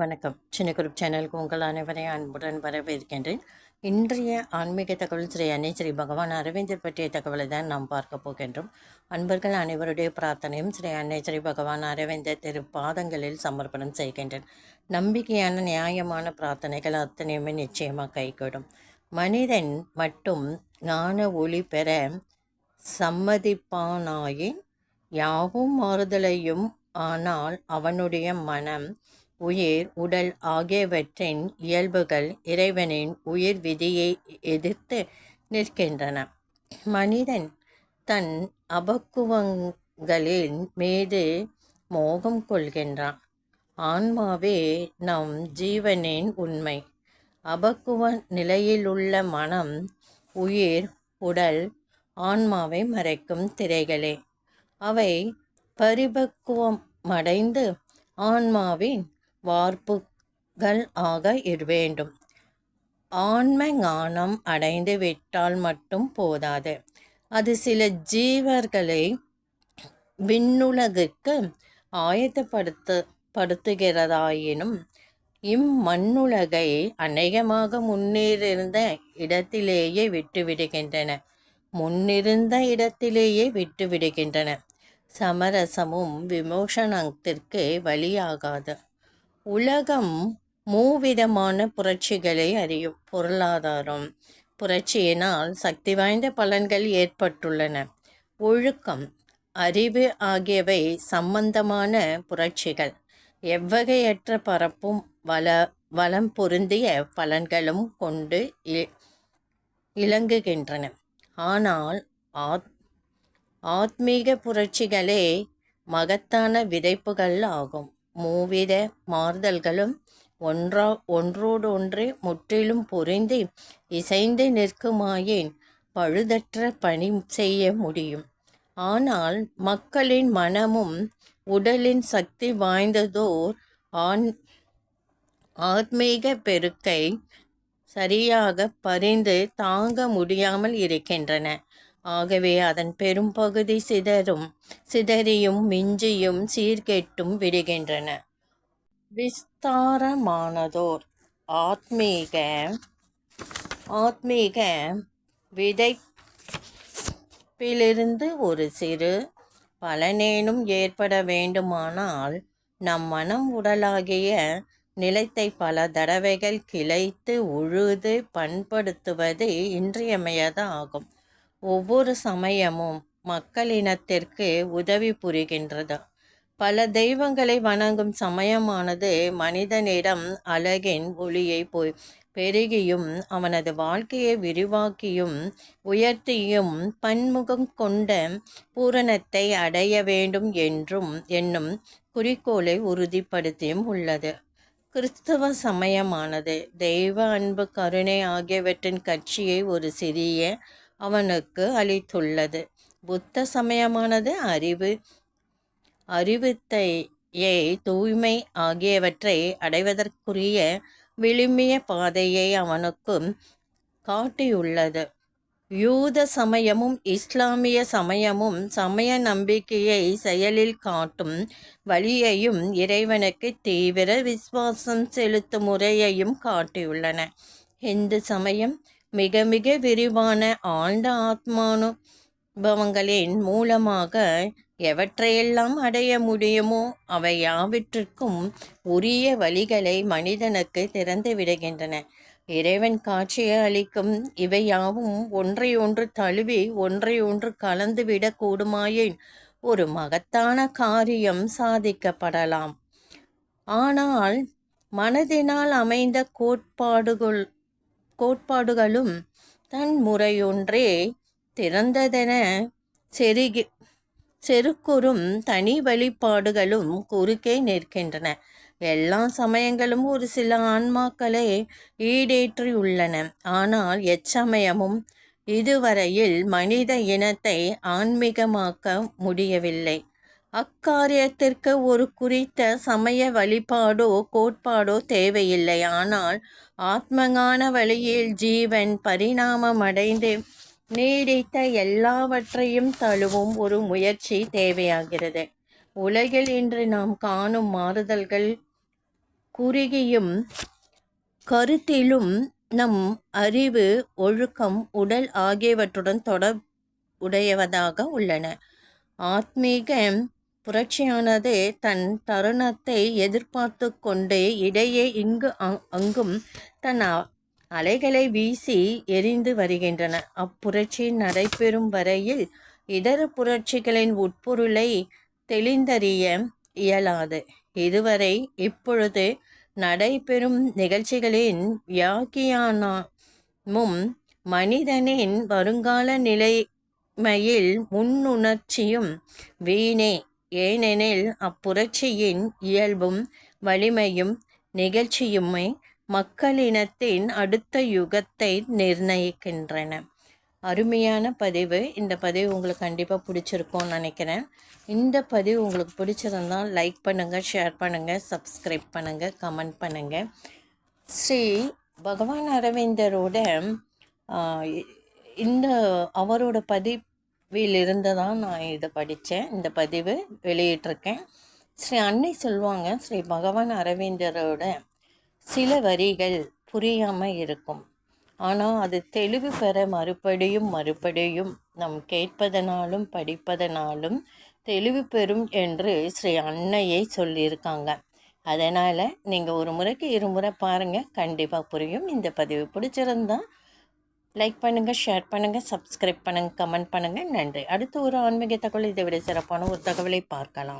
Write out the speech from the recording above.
வணக்கம். சின்ன குரூப் சேனலுக்கு உங்கள் அனைவரையும் அன்புடன் வரவேற்கின்றேன். இன்றைய ஆன்மீக தகவல் ஸ்ரீ அன்னை ஸ்ரீ பகவான் அரவிந்தர் பற்றிய தகவலை தான் நாம் பார்க்க போகின்றோம். அன்பர்கள் அனைவருடைய பிரார்த்தனையும் ஸ்ரீ அன்னை ஸ்ரீ பகவான் அரவிந்தர் திரு பாதங்களில் சமர்ப்பணம் செய்கின்றேன். நம்பிக்கையான நியாயமான பிரார்த்தனைகள் அத்தனையுமே நிச்சயமாக கைகூடும். மனிதன் மட்டும் ஞான ஒளி பெற சம்மதிப்பானாயின் யாவும் மாறுதலையும் ஆனால் அவனுடைய மனம் உயிர் உடல் ஆகியவற்றின் இயல்புகள் இறைவனின் உயிர் விதியை எதிர்த்து நிற்கின்றன. மனிதன் தன் அபக்குவங்களின் மீது மோகம் கொள்கின்றான். ஆன்மாவே நம் ஜீவனின் உண்மை. அபக்குவ நிலையிலுள்ள மனம் உயிர் உடல் ஆன்மாவை மறைக்கும் திரைகளே. அவை பரிபக்குவமடைந்து ஆன்மாவின் வார்ப்புகள் ஆக வேண்டும். ஆன்ம ஞானம் அடைந்து விட்டால் மட்டும் போதாது. அது சில ஜீவர்களை விண்ணுலகிற்கு ஆயத்தப்படுத்த படுத்துகிறதாயினும் இம்மண்ணுலகை அநேகமாக முன்னிருந்த இடத்திலேயே விட்டுவிடுகின்றன. முன்னிருந்த இடத்திலேயே விட்டுவிடுகின்றன. சமரசமும் விமோசனத்திற்கு வழியாகாது. உலகம் மூவிதமான புரட்சிகளை அறியும். பொருளாதாரம். புரட்சியினால் சக்தி வாய்ந்த பலன்கள் ஏற்பட்டுள்ளன. ஒழுக்கம் அறிவு ஆகியவை சம்பந்தமான புரட்சிகள். எவ்வகையற்ற பரப்பும் வள வளம் பொருந்திய பலன்களும் கொண்டு இலங்குகின்றன. ஆனால் ஆத் ஆத்மீக புரட்சிகளே மகத்தான விதைப்புகள் ஆகும். மூவித மாறுதல்களும் ஒன்றா ஒன்றோடொன்று முற்றிலும் பொருந்தி இசைந்து நிற்குமாயின் பழுதற்ற பணி செய்ய முடியும். ஆனால் மக்களின் மனமும் உடலின் சக்தி வாய்ந்ததோர் ஆண் ஆத்மீக பெருக்கை சரியாக பறிந்து தாங்க முடியாமல் இருக்கின்றன. ஆகவே அதன் பெரும்பகுதி சிதறும் சிதறியும் மிஞ்சியும் சீர்கெட்டும் விடுகின்றன. விஸ்தாரமானதோர் ஆத்மீக ஆத்மீக விதைப்பிலிருந்து ஒரு சிறு பலனேனும் ஏற்பட வேண்டுமானால் நம் மனம் உடலாகிய நிலத்தை பல தடவைகள் கிளைத்து உழுது பண்படுத்துவது இன்றியமையதாகும் ஒவ்வொரு சமயமும் மக்களினத்திற்கு உதவி புரிகின்றது? பல தெய்வங்களை வணங்கும் சமயமானது மனிதனிடம் அழகின் ஒளியை போய் பெருகியும் அவனது வாழ்க்கையை விரிவாக்கியும் உயர்த்தியும் பன்முகம் கொண்ட பூரணத்தை அடைய வேண்டும் என்றும் என்னும் குறிக்கோளை உறுதிப்படுத்தியும் உள்ளது. கிறிஸ்தவ சமயமானது தெய்வ அன்பு கருணை ஆகியவற்றின் கட்சியை ஒரு சிறிய அவனுக்கு அளித்துள்ளது. புத்த சமயமானது அறிவு அறிவுத்தையை தூய்மை ஆகியவற்றை அடைவதற்குரிய விளிம்பிய பாதையை அவனுக்கும் காட்டியுள்ளது. யூத சமயமும் இஸ்லாமிய சமயமும் சமய நம்பிக்கையை செயலில் காட்டும் வழியையும் இறைவனுக்கு தீவிர விசுவாசம் செலுத்தும் முறையையும் காட்டியுள்ளன. இந்து சமயம் மிக மிக விரிவான ஆழ்ந்த ஆத்மானுபவங்களின் மூலமாக எவற்றையெல்லாம் அடைய முடியுமோ அவை யாவற்றிற்கும் உரிய வழிகளை மனிதனுக்கு திறந்து விடுகின்றன. இறைவன் காட்சியை அளிக்கும் இவை யாவும் ஒன்றை ஒன்று தழுவி ஒன்றை ஒன்று கலந்துவிடக் ஒரு மகத்தான காரியம் சாதிக்கப்படலாம். ஆனால் மனதினால் அமைந்த கோட்பாடுகள் கோட்பாடுகளும் தன் முறையொன்றே திறந்ததென செருகி செருக்குறும் தனி வழிபாடுகளும் குறுக்கே நிற்கின்றன. எல்லா சமயங்களும் ஒரு சில ஆன்மாக்களை ஈடேற்றியுள்ளன. ஆனால் எச்சமயமும் இதுவரையில் மனித இனத்தை ஆன்மீகமாக்க முடியவில்லை. அக்காரியத்திற்கு ஒரு குறித்த சமய வழிபாடோ கோட்பாடோ தேவையில்லை. ஆனால் ஆத்மகான வழியில் ஜீவன் பரிணாமமடைந்து நீடித்த எல்லாவற்றையும் தழுவும் ஒரு முயற்சி தேவையாகிறது. உலகில் இன்று நாம் காணும் மாறுதல்கள் குறுகியும் கருத்திலும் நம் அறிவு ஒழுக்கம் உடல் ஆகியவற்றுடன் தொடர் உடையவதாக உள்ளன. ஆத்மீக புரட்சியானது தன் தருணத்தை எதிர்பார்த்து கொண்டே இடையே இங்கு அங்கும் தன் அலைகளை வீசி எரிந்து வருகின்றன. அப்புரட்சி நடைபெறும் வரையில் இதர புரட்சிகளின் உட்பொருளை தெளிந்தறிய இயலாது. இதுவரை இப்பொழுது நடைபெறும் நிகழ்ச்சிகளின் வியாக்கியானமும் மனிதனின் வருங்கால நிலைமையில் முன்னுணர்ச்சியும் வீணே ஏனெனில் அப்புரட்சியின் இயல்பும் வலிமையும் நிகழ்ச்சியுமே மக்களினத்தின் அடுத்த யுகத்தை நிர்ணயிக்கின்றன. அருமையான பதிவு. இந்த பதிவு உங்களுக்கு கண்டிப்பாக பிடிச்சிருக்கும்னு நினைக்கிறேன். இந்த பதிவு உங்களுக்கு பிடிச்சிருந்தால் லைக் பண்ணுங்கள் ஷேர் பண்ணுங்கள் சப்ஸ்கிரைப் பண்ணுங்கள் கமெண்ட் பண்ணுங்கள் ஸ்ரீ பகவான் அரவிந்தரோட இந்த அவரோட பதிவிலிருந்து தான் நான் இதை படித்தேன். இந்த பதிவு வெளியிட்டிருக்கேன். ஸ்ரீ அன்னை சொல்லுவாங்க ஸ்ரீ பகவான் அரவிந்தரோட சில வரிகள் புரியாமல் இருக்கும். ஆனால் அது தெளிவு பெற மறுபடியும் மறுபடியும் நம் கேட்பதனாலும் படிப்பதனாலும் தெளிவு பெறும் என்று ஸ்ரீ அன்னையை சொல்லியிருக்காங்க. அதனால் நீங்கள் ஒரு முறைக்கு இருமுறை பாருங்கள் கண்டிப்பாக புரியும். இந்த பதிவு பிடிச்சிருந்தா லைக் பண்ணுங்கள் ஷேர் பண்ணுங்கள் சப்ஸ்கிரைப் பண்ணுங்கள் கமெண்ட் பண்ணுங்கள் நன்றி. அடுத்து ஒரு ஆன்மீக தகவல் இதை விட சிறப்பான ஒரு தகவலை பார்க்கலாம்.